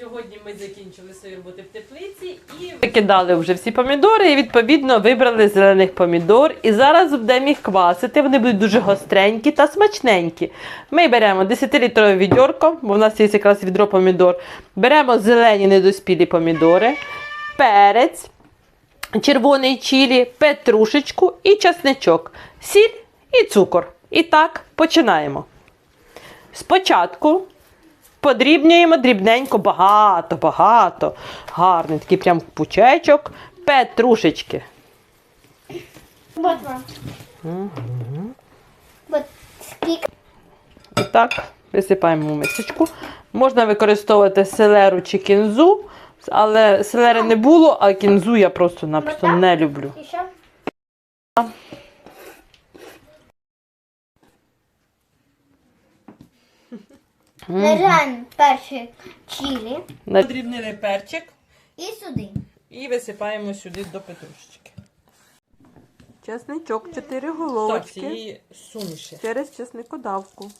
Сьогодні ми закінчили свої роботи в теплиці і викидали вже всі помідори, і відповідно вибрали зелених помідор. І зараз будемо їх квасити. Вони будуть дуже гостренькі та смачненькі. Ми беремо 10-літрове відьорко, бо в нас є якраз відро помідор. Беремо зелені недоспілі помідори, перець, червоний чилі, петрушечку і часничок, сіль і цукор. І так починаємо. Спочатку подрібнюємо дрібненько, багато, багато. Гарний такий прям пучечок, петрушечки. Вот вам. Вот скільки. І так, висипаємо в мисочку. Можна використовувати селеру чи кінзу, але селери не було, а кінзу я просто-напросто не люблю. І що? Нажаємо перший чилі Подрібнили перчик і сюди. і висипаємо сюди до петрушечки. Чесничок, 4 головочки. Так, цієї суміші. Через чесникодавку.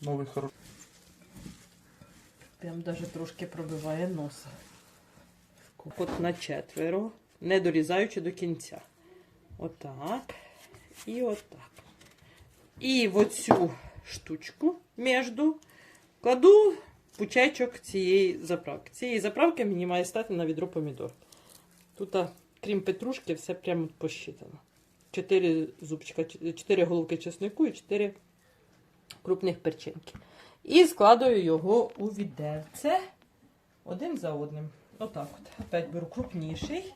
Новий хороший. Прям даже трошки пробиває носа. От на четверо, не дорізаючи до кінця. Отак. І отак. І в оцю штучку між кладу пучечок цієї заправки. Цієї заправки мені має стати на відро помідор. Тут, крім петрушки, все прямо посчитано. Чотири зубчика, ч- чотири головки чеснику і чотири крупних перчинки. І складую його у відерце один за одним. Отак от. Опять беру крупніший,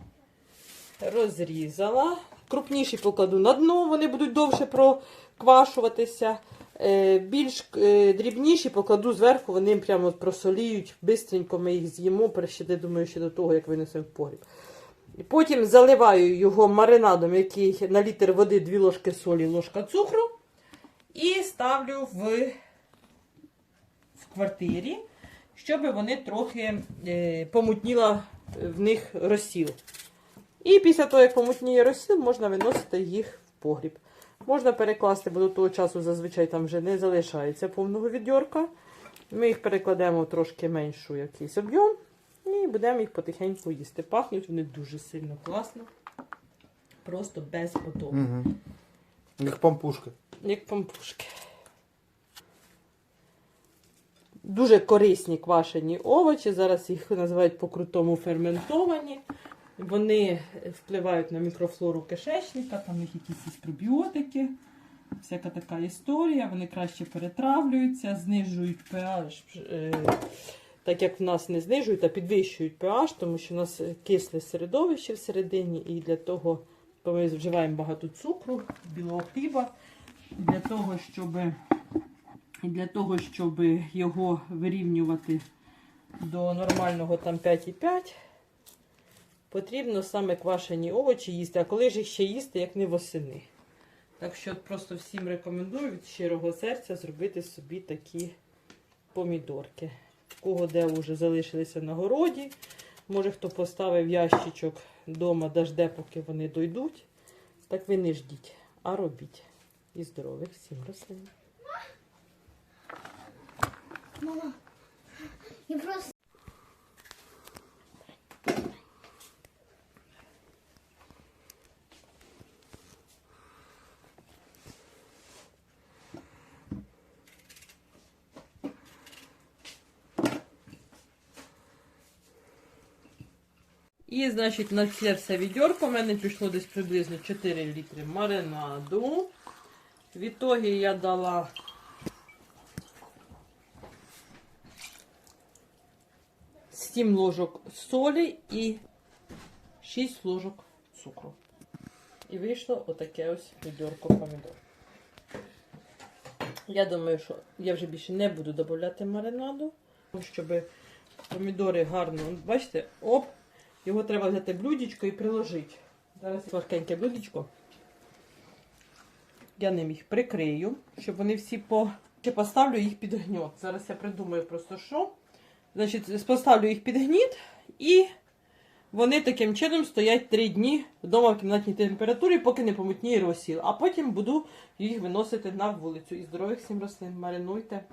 розрізала. Крупніший покладу на дно, вони будуть довше проквашуватися. Е, Більш е, дрібніші покладу зверху, вони прямо просоліють. Бистренько ми їх з'їмо, перещити, думаю, ще до того, як винесемо в погріб. Потім заливаю його маринадом, який на літр води 2 ложки солі, ложка цукру. І ставлю в в квартирі, щоб вони трохи е, помутніла в них розсіл. І після того, як помутніє розсіл, можна виносити їх в погріб. Можна перекласти, бо до того часу зазвичай там вже не залишається повного відьорка. Ми їх перекладемо в трошки меншу якийсь об'єм і будемо їх потихеньку їсти. Пахнуть вони дуже сильно класно. Просто безподобно. Угу. Як пампушка. Як пампушки. Дуже корисні квашені овочі. Зараз їх називають по-крутому ферментовані. Вони впливають на мікрофлору кишечника, там них якісь пробіотики, всяка така історія. Вони краще перетравлюються, знижують pH, е, так як в нас не знижують, а підвищують pH, тому що в нас кисле середовище всередині, і для того бо ми вживаємо багато цукру, білого хліба. Для того, щоб, для того, щоб його вирівнювати до нормального там 5,5, потрібно саме квашені овочі їсти. А коли ж їх ще їсти, як не восени. Так що просто всім рекомендую від щирого серця зробити собі такі помідорки. Кого де вже залишилися на городі. Може, хто поставив ящичок вдома, дожде, поки вони дойдуть. Так ви не ждіть, а робіть. І здорових всім рослин. Мама. Я просто. І, значить, на це все відьорко в мене пішло десь приблизно 4 літри маринаду. В ітогі я дала сім ложок солі і 6 ложок цукру. І вийшло отаке ось відьорко помідор. Я думаю, що я вже більше не буду додавати маринаду, щоб помідори гарно, бачите, оп, його треба взяти блюдечко і приложити. Зараз легеньке блюдечко. Я ним їх прикрию, щоб вони всі по. Ще поставлю їх під гньот. Зараз я придумаю просто що. Значить, поставлю їх під гніт і Вони таким чином стоять три дні вдома в кімнатній температурі, поки не помутніє розсіл. А потім буду їх виносити на вулицю. І здорових всім рослин. Маринуйте.